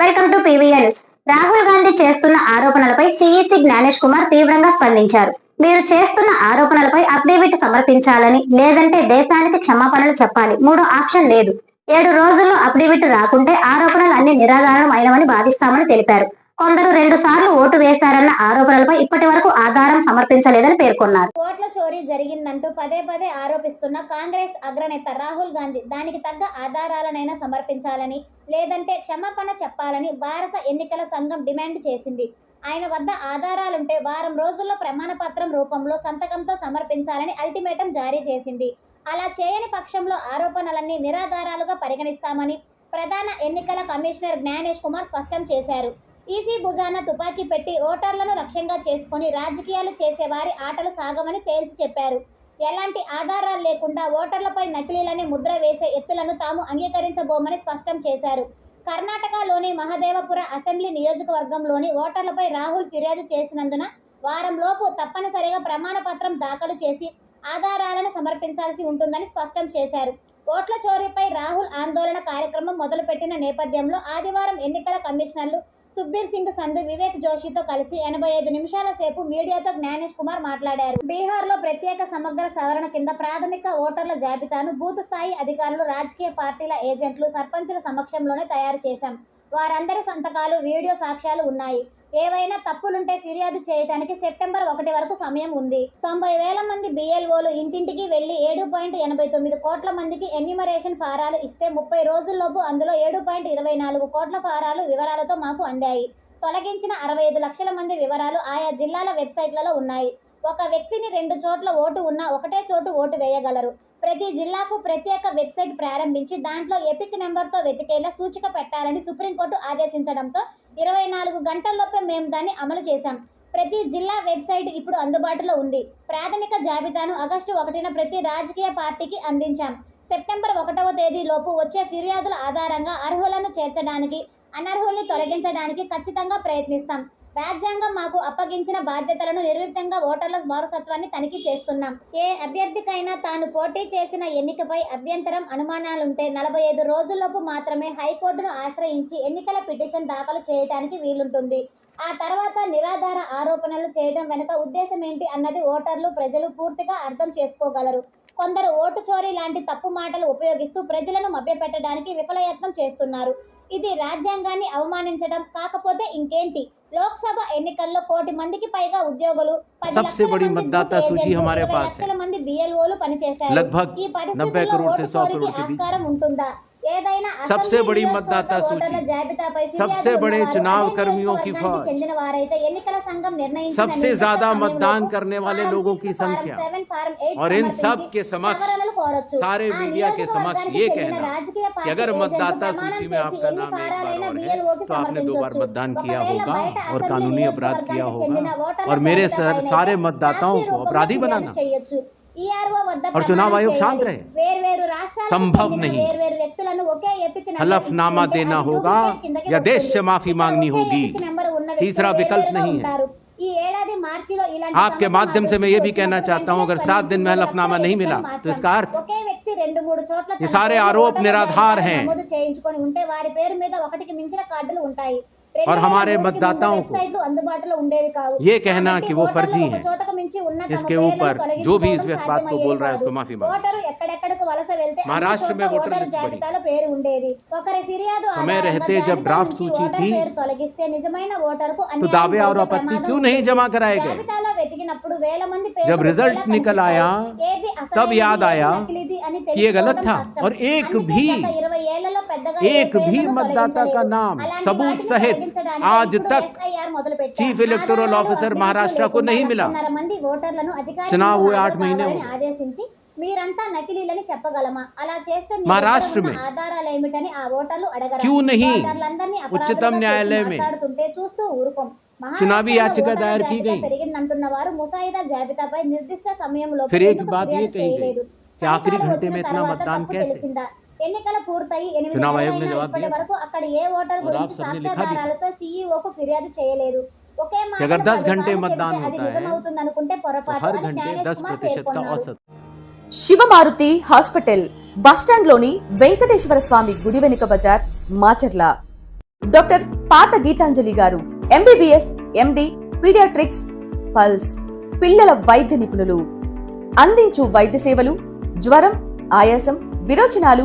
Welcome to PVN news. Rahul Gandhi చేస్తున్న ఆరోపణలపై CEC Gyanesh Kumar తీవ్రంగా స్పందించారు. మీరు చేస్తున్న ఆరోపణలపై అఫిడవిట్ సమర్పించాలని లేదంటే దేశానికి క్షమాపణలు చెప్పాలి. మూడో ఆప్షన్ లేదు. ఏడు రోజుల్లో అఫిడవిట్ రాకుంటే ఆరోపణలు అన్ని నిరాధారం అయినవని భావిస్తామని తెలిపారు. కొందరు రెండు సార్లు ఓటు వేశారన్న ఆరోపణలపై ఇప్పటి వరకు ఆధారం సమర్పించలేదని పేర్కొన్నారు. ఓట్ల చోరీ జరిగిందంటూ పదే పదే ఆరోపిస్తున్న కాంగ్రెస్ అగ్రనేత రాహుల్ గాంధీ దానికి తగ్గ ఆధారాలనైనా సమర్పించాలని లేదంటే క్షమాపణ చెప్పాలని భారత ఎన్నికల సంఘం డిమాండ్ చేసింది. ఆయన వద్ద ఆధారాలుంటే వారం రోజుల్లో ప్రమాణపత్రం రూపంలో సంతకంతో సమర్పించాలని అల్టిమేటం జారీ చేసింది. అలా చేయని పక్షంలో ఆరోపణలన్నీ నిరాధారాలుగా పరిగణిస్తామని ప్రధాన ఎన్నికల కమిషనర్ జ్ఞానేష్ కుమార్ స్పష్టం చేశారు. ఈసీ భుజాన తుపాకీ పెట్టి ఓటర్లను లక్ష్యంగా చేసుకుని రాజకీయాలు చేసేవారి ఆటలు సాగమని తేల్చి చెప్పారు. ఎలాంటి ఆధారాలు లేకుండా ఓటర్లపై నకిలీలని ముద్ర వేసే ఎత్తులను తాము అంగీకరించబోమని స్పష్టం చేశారు. కర్ణాటకలోని మహదేవపుర అసెంబ్లీ నియోజకవర్గంలోని ఓటర్లపై రాహుల్ ఫిర్యాదు చేసినందున వారంలోపు తప్పనిసరిగా ప్రమాణ పత్రం దాఖలు చేసి ఆధారాలను సమర్పించాల్సి ఉంటుందని స్పష్టం చేశారు. ఓట్ల చోరీపై రాహుల్ ఆందోళన కార్యక్రమం మొదలుపెట్టిన నేపథ్యంలో ఆదివారం ఎన్నికల కమిషనర్లు సుబ్బీర్ సింగ్ సంధు వివేక్ జోషితో కలిసి ఎనభై ఐదు నిమిషాల సేపు మీడియాతో జ్ఞానేష్ కుమార్ మాట్లాడారు. బీహార్లో ప్రత్యేక సమగ్ర సవరణ కింద ప్రాథమిక ఓటర్ల జాబితాను బూత్ స్థాయి అధికారులు రాజకీయ పార్టీల ఏజెంట్లు సర్పంచుల సమక్షంలోనే తయారు చేశాం. వారందరి సంతకాలు వీడియో సాక్ష్యాలు ఉన్నాయి. ఏవైనా తప్పులుంటే ఫిర్యాదు చేయడానికి సెప్టెంబర్ ఒకటి వరకు సమయం ఉంది. తొంభై వేల మంది బిఎల్ఓలు ఇంటింటికి వెళ్ళి ఏడు పాయింట్ ఎనభై తొమ్మిది కోట్ల మందికి ఎన్యూమరేషన్ ఫారాలు ఇస్తే ముప్పై రోజుల్లోపు అందులో ఏడు పాయింట్ ఇరవై నాలుగు కోట్ల ఫారాలు వివరాలతో మాకు అందాయి. తొలగించిన అరవై ఐదు లక్షల మంది వివరాలు ఆయా జిల్లాల వెబ్సైట్లలో ఉన్నాయి. ఒక వ్యక్తిని రెండు చోట్ల ఓటు ఉన్నా ఒకటే చోటు ఓటు వేయగలరు. ప్రతి జిల్లాకు ప్రత్యేక వెబ్సైట్ ప్రారంభించి దాంట్లో ఎపిక్ నెంబర్తో వెతికేలా సూచిక పెట్టాలని సుప్రీంకోర్టు ఆదేశించడంతో ఇరవై నాలుగు గంటల్లోపే మేము దాన్ని అమలు చేశాం. ప్రతి జిల్లా వెబ్సైట్ ఇప్పుడు అందుబాటులో ఉంది. ప్రాథమిక జాబితాను ఆగస్టు ఒకటిన ప్రతి రాజకీయ పార్టీకి అందించాం. సెప్టెంబర్ ఒకటవ తేదీలోపు వచ్చే ఫిర్యాదుల ఆధారంగా అర్హులను చేర్చడానికి అనర్హుల్ని తొలగించడానికి ఖచ్చితంగా ప్రయత్నిస్తాం. రాజ్యాంగం మాకు అప్పగించిన బాధ్యతలను నిర్విఘ్నంగా ఓటర్ల వారసత్వాన్ని తనిఖీ చేస్తున్నాం. ఏ అభ్యర్థికైనా తాను పోటీ చేసిన ఎన్నికపై అభ్యంతరం అనుమానాలుంటే నలభై ఐదు రోజుల్లోపు మాత్రమే హైకోర్టును ఆశ్రయించి ఎన్నికల పిటిషన్ దాఖలు చేయడానికి వీలుంటుంది. ఆ తర్వాత నిరాధార ఆరోపణలు చేయడం వెనుక ఉద్దేశం ఏంటి అన్నది ఓటర్లు ప్రజలు పూర్తిగా అర్థం చేసుకోగలరు. కొందరు ఓటు చోరీ లాంటి తప్పు మాటలు ఉపయోగిస్తూ ప్రజలను మభ్యపెట్టడానికి విఫలయత్నం చేస్తున్నారు. ఇది రాజ్యాంగాన్ని అవమానించడం కాకపోతే ఇంకేంటి? లోక్సభ ఎన్నికల్లో కోటి మందికి పైగా ఉద్యోగులు లక్షల మంది బిఎల్ఓలు పనిచేశారు. ఈ పరిస్థితుల్లో ఓటు చోరీకి ఆస్కారం ఉంటుందా? सबसे बड़ी मतदाता सूची। सबसे बड़े चुनाव कर्मियों की फौज। सबसे ज़्यादा मतदान करने वाले लोगों की संख्या। और इन सब के समक्ष सारे मीडिया के समक्ष ये कहना कि अगर मतदाता सूची में आपका नाम एक बार तो आपने दो बार मतदान किया होगा और कानूनी अपराध किया होगा। और मेरे सारे मतदाताओं को अपराधी बनाना। और चुनाव आयोग शांत रहे संभव नहीं हलफनामा देना होगा या देश से माफ़ी मांगनी होगी तीसरा विकल्प नहीं है आपके माध्यम से मैं ये भी कहना चाहता हूँ अगर सात दिन में हलफनामा नहीं मिला तो इसका अर्थ ये सारे आरोप निराधार हैं और हमारे मतदाताओं को ये कहना कि वो फर्जी है। इसके ऊपर जो भी इस बात को बोल रहा है उसको माफ़ी मांग। महाराष्ट्र में वोटर समय रहते जब ड्राफ्ट सूची थी। तो दावे और आपत्ति क्यों नहीं जमा कराए गए? जब रिज़ल्ट निकल आया तब याद आया कि ये गलत था। और एक भी గత 20 ఏళ్లలో పెద్దగా ఏ एक भी పేర్లను मतदाता का తొలగించలేదు. नाम అలాంటి सबूत వాటిని सहित తొలగించడానికి आज ఇప్పుడు तक SIR మొదలుపెట్టారు. चीफ इलेक्टोरल ఆధారాలు, ऑफिसर అభ్యర్థులు महाराष्ट्र को లేకుండా नहीं मिला లక్షన్నర మంది ఓటర్లను అధికారికంగా चुनाव हुए आठ హాజరు महीने కావాలని हो गए। ఆదేశించి మీరంతా నకిలీలని చెప్పగలమా అలా చేస్తే మీ महाराष्ट्र దగ్గర ఉన్న में ఆధారాలు ఏమిటని ఆ ఓటర్లు అడగరా क्यों नहीं? ఓటర్లందరినీ उच्चतम అపరాధులుగా చేసి न्यायालय में మాట్లాడుతుంటే చూస్తూ ఊరుకోం चुनावी మహారాష్ట్రలో याचिका ఓటర్ల दायर की జాబితా गई। పెరిగిందంటున్న వారు ముసాయిదా జాబితాపై నిర్దిష్ట సమయంలో फिर एक ఎందుకు बात ये ఫిర్యాదు कही गई చేయలేదు कि आखिरी ఫలితాలు घंटे వచ్చిన में इतना తర్వాత मतदान తప్పు कैसे? ఎన్నికలు పూర్తయి ఎనిమిది నెలలైనా వరకు అక్కడ ఏ ఓటర్ గురించి సాక్ష్యాధారాలతో సీఈఓకు ఫిర్యాదు చేయలేదు. ఒకే మాట అది నిజమవుతుందనుకుంటే పొరపాటు శివమారుతి హాస్పిటల్ వెంకటేశ్వర స్వామి గుడి వెనుక బజార్ మాచర్ల. డాక్టర్ పాత గీతాంజలి గారు ఎంబీబీఎస్ ఎండి పీడియాట్రిక్స్ పల్స్. పిల్లల వైద్య నిపుణులు. అందించు వైద్య సేవలు జ్వరం ఆయాసం విరోచనాలు